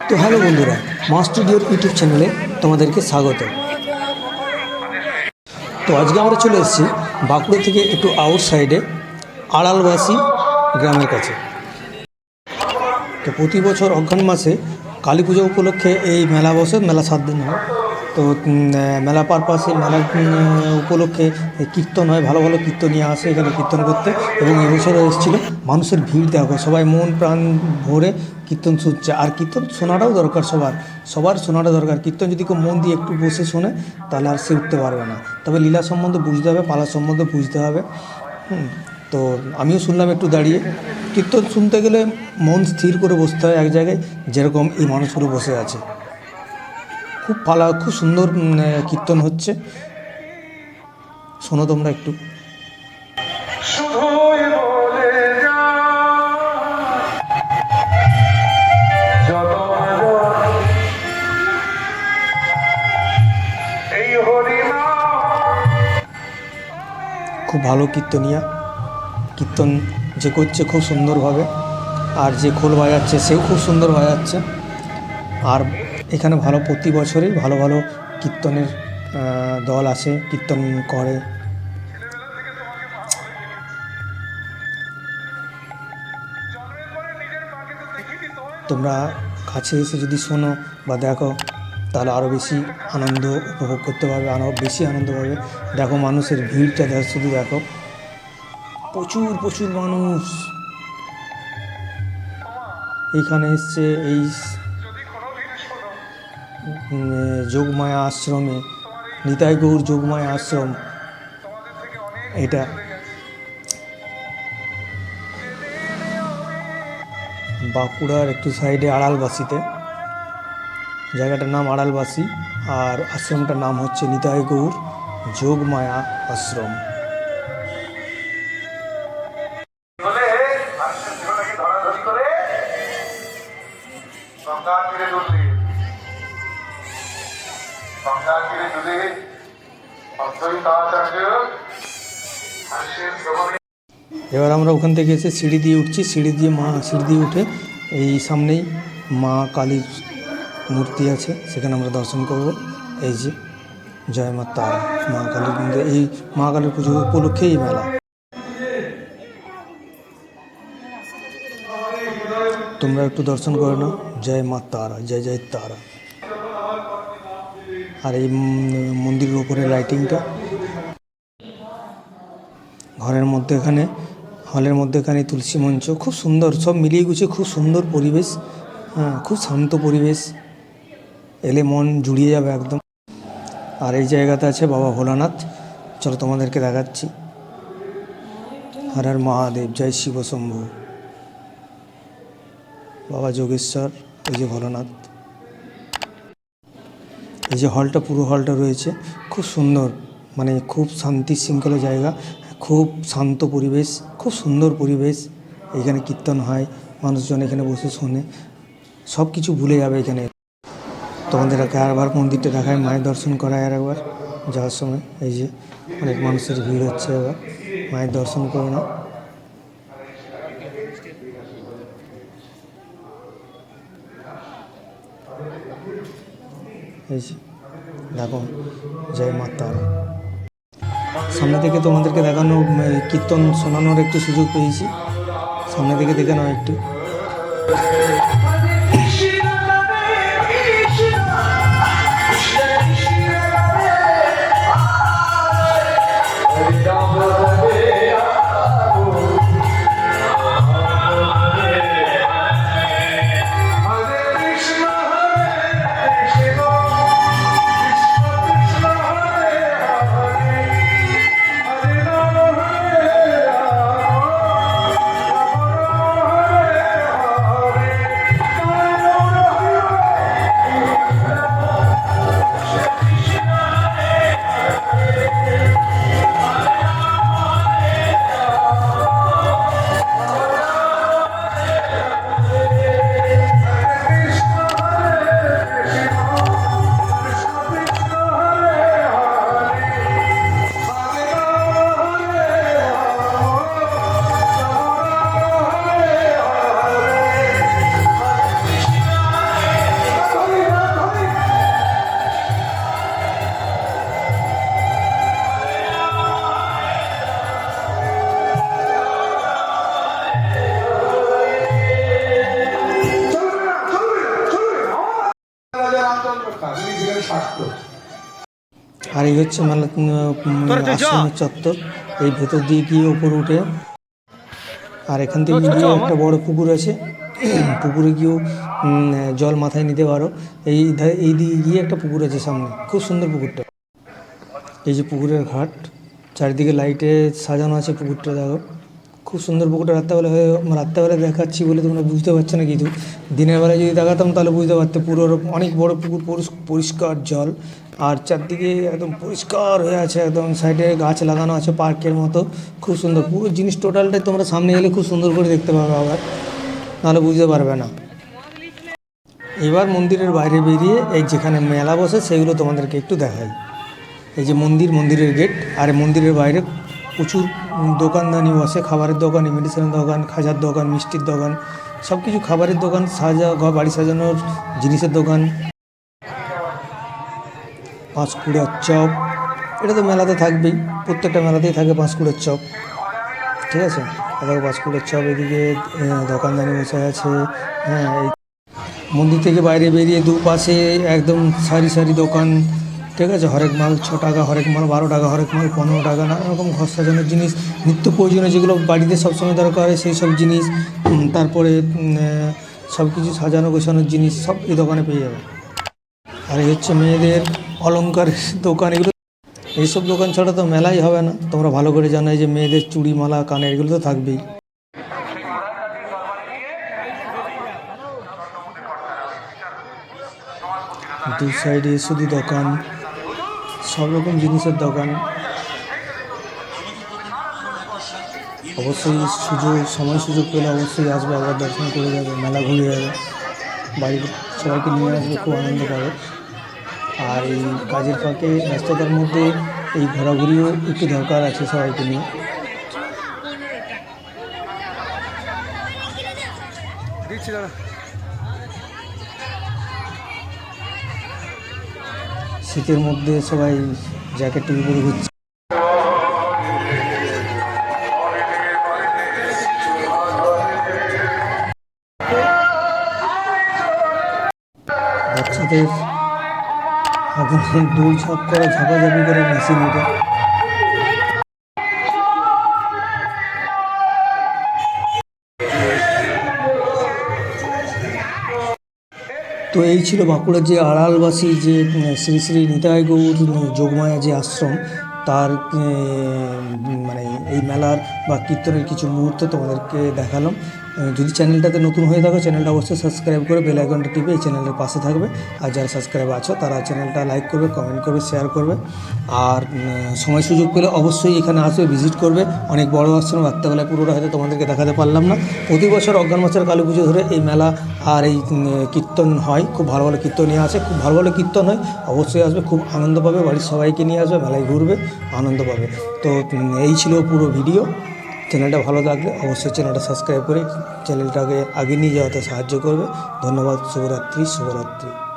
তো হ্যালো বন্ধুরা মা স্টুডিওর ইউটিউব চ্যানেলে তোমাদেরকে স্বাগত। তো আজকে আমরা চলে এসেছি বাঁকুড়া থেকে একটু আউটসাইডে আড়ালবাসী গ্রামের কাছে। তো প্রতি বছর অজ্ঞান মাসে কালী পুজো উপলক্ষে এই মেলা বসে, মেলা সাত দিন হয়। তো মেলা পারপাসে মেলা উপলক্ষে কীর্তন হয় ভালো ভালো কীর্তনিয়া আসে এখানে কীর্তন করতে এবং এবছর এসেছিল। মানুষের ভিড় দেখো সবাই মন প্রাণ ভরে কীর্তন শুনছে। আর কীর্তন শোনাটাও দরকার সবার সবার শোনাটা দরকার। কীর্তন যদি কেউ মন দিয়ে একটু বসে শোনে তাহলে আর সে উঠতে পারবে না। তবে লীলা সম্বন্ধে বুঝতে হবে পালা সম্বন্ধে বুঝতে হবে। হুম, তো আমিও শুনলাম একটু দাঁড়িয়ে। কীর্তন শুনতে গেলে মন স্থির করে বসতে হয় এক জায়গায় যেরকম এই মানুষগুলো বসে আছে। খুব ভালো খুব সুন্দর কীর্তন হচ্ছে। শোনো তোমরা একটু। খুব ভালো কীর্তনিয়া। কীর্তন যে করছে খুব সুন্দরভাবে। আর যে খোল বাজাচ্ছে সেও খুব সুন্দর বাজাচ্ছে। আর এখানে ভালো প্রতি বছরই ভালো ভালো কীর্তনের দল আসে, কীর্তন করে। তোমরা কাছে এসে যদি শোনো বা দেখো, তাহলে আরও বেশি আনন্দ উপভোগ করতে পারবে আরও বেশি আনন্দ পাবে। দেখো মানুষের ভিড়টা দেখো শুধু দেখো। প্রচুর প্রচুর মানুষ। এখানে এসছে এই যোগমায়া আশ্রমে, নিতাই গৌর যোগমায়া আশ্রম, এটা। বাঁকুড়ার একটু সাইডে আড়ালবাসিতে, জায়গাটার নাম আড়ালবাসী, আর আশ্রমটার নাম হচ্ছে নিতাই গৌর যোগমায়া আশ্রম। এবার আমরা ওখান থেকে এসে সিঁড়ি দিয়ে উঠছি। সিঁড়ি দিয়ে মা, সিঁড়ি দিয়ে উঠে এই সামনেই মা কালীর মূর্তি আছে। সেখানে আমরা দর্শন করব। এই যে, জয় মা তারা, মা কালীর মন্দির। এই মা কালীর পুজো উপলক্ষে এই মেলা। তোমরা একটু দর্শন করে নাও। জয় মা তারা, জয় জয় তারা। আর এই মন্দিরের উপরে লাইটিংটা ঘরের মধ্যে এখানে, হলের মধ্যে এখানে তুলসী মঞ্চ, খুব সুন্দর, সব মিলিয়ে গুছিয়ে খুব সুন্দর পরিবেশ। হ্যাঁ খুব শান্ত পরিবেশ। এলে মন জুড়িয়ে যাবে একদম। আর এই জায়গাতে আছে বাবা ভোলানাথ। চলো তোমাদেরকে দেখাচ্ছি। হর হর মহাদেব, জয় শিব শম্ভু। বাবা যোগেশ্বর এই যে ভোলানাথ। এই যে হলটা পুরো হলটা রয়েছে, খুব সুন্দর মানে খুব শান্তি শৃঙ্খলা জায়গা, খুব শান্ত পরিবেশ, খুব সুন্দর পরিবেশ, এখানে কীর্তন হয়, মানুষজন এখানে বসে শোনে সব কিছু ভুলে যাবে এখানে। তোমাদেরকে আরেকবার মন্দিরটা দেখায়, মায়ের দর্শন করায় আর একবার, যাওয়ার সময়, এই যে অনেক মানুষের ভিড় হচ্ছে আবার মায়ের দর্শন করে নাও দেখো, জয় মা সামনে থেকে তোমাদেরকে দেখানো কীর্তন শোনানোর একটু সুযোগ পেয়েছি। সামনে থেকে দেখে নাও একটু। আর এই হচ্ছে মানে আশ্রমের চত্বর। এই ভেতর দিয়ে গিয়ে উপরে উঠে। আর এখান থেকে গিয়ে একটা বড় পুকুর আছে। পুকুরে গিয়েও জল মাথায় নিতে পারো। এই এই দিকে গিয়ে একটা পুকুর আছে সামনে। খুব সুন্দর পুকুরটা। এই যে পুকুরের ঘাট চারিদিকে লাইটে সাজানো আছে পুকুরটা দেখো। খুব সুন্দর পুকুরটা রাত্রেবেলা হয়ে রাত্রেবেলা দেখাচ্ছি বলে তোমরা বুঝতে পারছ না কিছু দিনের বেলায় যদি দেখাতাম তাহলে বুঝতে পারতে পুরো অনেক বড় পুকুর পরিষ্কার জল। আর চারদিকে একদম পরিষ্কার হয়ে আছে একদম সাইডে গাছ লাগানো আছে পার্কের মতো, খুব সুন্দর। পুরো জিনিস টোটালটাই তোমরা সামনে গেলে খুব সুন্দর করে দেখতে পাবে আবার, নাহলে বুঝতে পারবে না। এবার মন্দিরের বাইরে বেরিয়ে এই যেখানে মেলা বসে সেগুলো তোমাদেরকে একটু দেখাই। এই যে মন্দির, মন্দিরের গেট আর মন্দিরের বাইরে প্রচুর দোকানদানি বসে, খাবারের দোকান মেডিসিনের দোকান, খাজার দোকান, মিষ্টির দোকান সব কিছু খাবারের দোকান, সাজা, ঘর, বাড়ি সাজানোর জিনিসের দোকান। পাঁচকুড়ার চপ, এটা তো মেলাতে থাকবেই, প্রত্যেকটা মেলাতেই থাকে পাঁচকুড়ের চপ। ঠিক আছে? আর দেখো পাঁচকুড়ের চপ এদিকে দোকানদানি বসে আছে হ্যাঁ মন্দির থেকে বাইরে বেরিয়ে দুপাশে একদম সারি সারি দোকান ঠিক আছে? হরেক মাল ছ টাকা, হরেক মাল বারো টাকা, হরেক মাল পনেরো টাকা, নানা রকম ঘর সাজানোর জিনিস, নিত্য প্রয়োজনীয় যেগুলো বাড়িতে সবসময় দরকার হয় সেই সব জিনিস তারপরে সব কিছু সাজানো গোছানোর জিনিস সব এই দোকানে পেয়ে যাবে। আর এই হচ্ছে মেয়েদের অলংকার দোকান, এগুলো এইসব দোকান ছাড়া তো মেলাই হবে না। তোমরা ভালো করে জানো এই যে মেয়েদের চুড়ি মালা, কানের, এগুলো তো থাকবেই। দু সাইডে শুধু দোকান সব রকম জিনিসের দোকান। অবশ্যই সুযোগ, সময় সুযোগ পেলে অবশ্যই আসবে একবার দর্শন করে যাবে, মেলা ঘুরে যাবে। বাড়ির সবাইকে নিয়ে আসবে, খুব আনন্দ পাবে। আর এই কাজের ফাঁকে, ব্যস্ততার মধ্যে এই ঘোরাঘুরিও একটু দরকার আছে সবাইকে নিয়ে। শীতের মধ্যে সবাই জ্যাকেট টুপি পরে ঘুরছে। বাচ্চাদের দৌড় ছাপ করে ঝাপাঝাপি করে মেশিন ওঠে। তো এই ছিল বাঁকুড়ার যে আড়ালবাসী যে শ্রী শ্রী নিতাই গৌর যোগমায়া যে আশ্রম, তার মানে এই মেলার বা কীর্তনের কিছু মুহূর্ত তোমাদেরকে দেখালাম। যদি চ্যানেলটাতে নতুন হয়ে থাকো, চ্যানেলটা অবশ্যই সাবস্ক্রাইব করে বেল আইকনটা টিপে এই চ্যানেলের পাশে থাকবে। আর যারা সাবস্ক্রাইব আছো, তারা চ্যানেলটা লাইক করবে কমেন্ট করবে শেয়ার করবে। আর সময় সুযোগ পেলে অবশ্যই এখানে আসবে ভিজিট করবে। অনেক বড় আশ্রম রাত্রেবেলায় পুরোটা হয়তো তোমাদেরকে দেখাতে পারলাম না। প্রতি বছর অজ্ঞান মাসের কালী পুজো ধরে এই মেলা আর এই কীর্তন হয়। খুব ভালো ভালো কীর্তন নিয়ে আসে। খুব ভালো ভালো কীর্তন হয়। অবশ্যই আসবে। খুব আনন্দ পাবে। বাড়ির সবাইকে নিয়ে আসবে। মেলায় ঘুরবে, আনন্দ পাবে। তো এই ছিল পুরো ভিডিও চ্যানেলটা ভালো লাগলে অবশ্যই চ্যানেলটা সাবস্ক্রাইব করে চ্যানেলটাকে আগে নিয়ে যাওয়াতে সাহায্য করবে। ধন্যবাদ, শুভরাত্রি শুভরাত্রি।